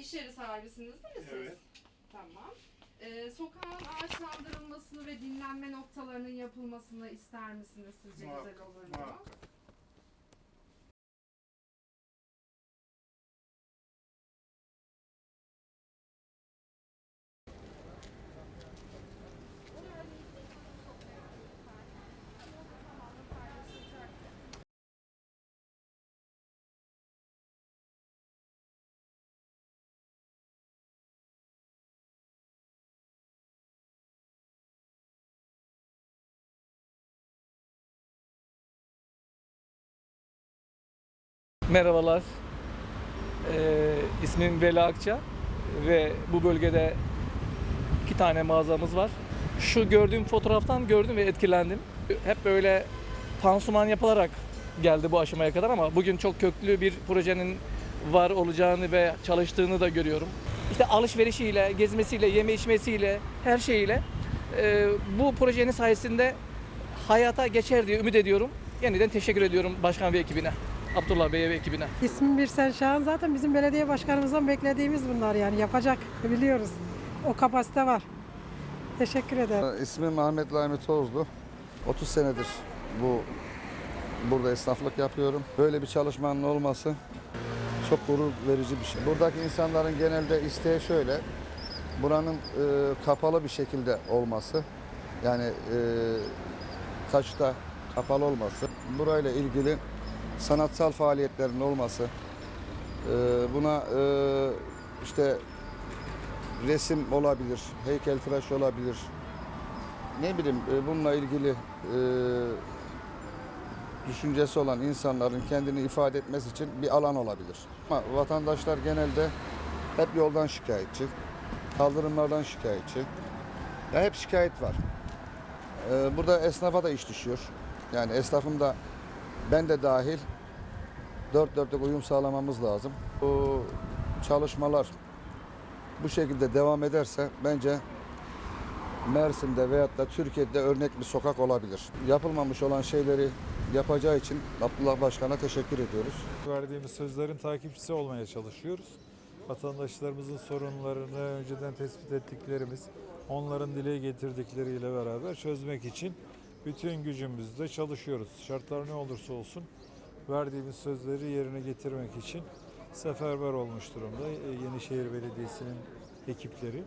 İş yeri sahibisiniz değil mi siz? Evet. Tamam. Ee, sokağın ağaçlandırılmasını ve dinlenme noktalarının yapılmasını ister misiniz sizce Muhakkak, güzel olur mu? Muhakkak. Merhabalar. Ee, ismim Veli Akça ve bu bölgede iki tane mağazamız var. Şu gördüğüm fotoğraftan gördüm ve etkilendim. Hep böyle pansuman yapılarak geldi bu aşamaya kadar ama bugün çok köklü bir projenin var olacağını ve çalıştığını da görüyorum. İşte alışverişiyle, gezmesiyle, yeme içmesiyle, her şeyiyle e, bu projenin sayesinde hayata geçer diye ümit ediyorum. Yeniden teşekkür ediyorum başkan ve ekibine. Abdullah Bey'e ve ekibine. İsmim Birsen Şahan. Zaten bizim belediye başkanımızdan beklediğimiz bunlar yani yapacak biliyoruz. O kapasite var. Teşekkür ederim. İsmim Ahmet Lami Tozlu. 30 senedir bu burada esnaflık yapıyorum. Böyle bir çalışmanın olması çok gurur verici bir şey. Buradaki insanların genelde isteği şöyle. Buranın e, kapalı bir şekilde olması. Yani e, taşta kapalı olması. Burayla ilgili sanatsal faaliyetlerin olması. E, buna e, işte resim olabilir, heykeltıraş olabilir. Ne bileyim e, bununla ilgili düşüncesi olan insanların kendini ifade etmesi için bir alan olabilir. Ama vatandaşlar genelde hep yoldan şikayetçi, kaldırımlardan şikayetçi. Ya hep şikayet var. Burada esnafa da iş düşüyor. Yani esnafın da ben de dahil dört dörtlük uyum sağlamamız lazım. Bu çalışmalar bu şekilde devam ederse bence Mersin'de veyahut da Türkiye'de örnek bir sokak olabilir. Yapılmamış olan şeyleri yapacağı için Abdullah Başkan'a teşekkür ediyoruz. Verdiğimiz sözlerin takipçisi olmaya çalışıyoruz. Vatandaşlarımızın sorunlarını önceden tespit ettiklerimiz, onların dile getirdikleriyle beraber çözmek için bütün gücümüzle çalışıyoruz. Şartlar ne olursa olsun verdiğimiz sözleri yerine getirmek için seferber olmuş durumda e, Yenişehir Belediyesi'nin ekipleri.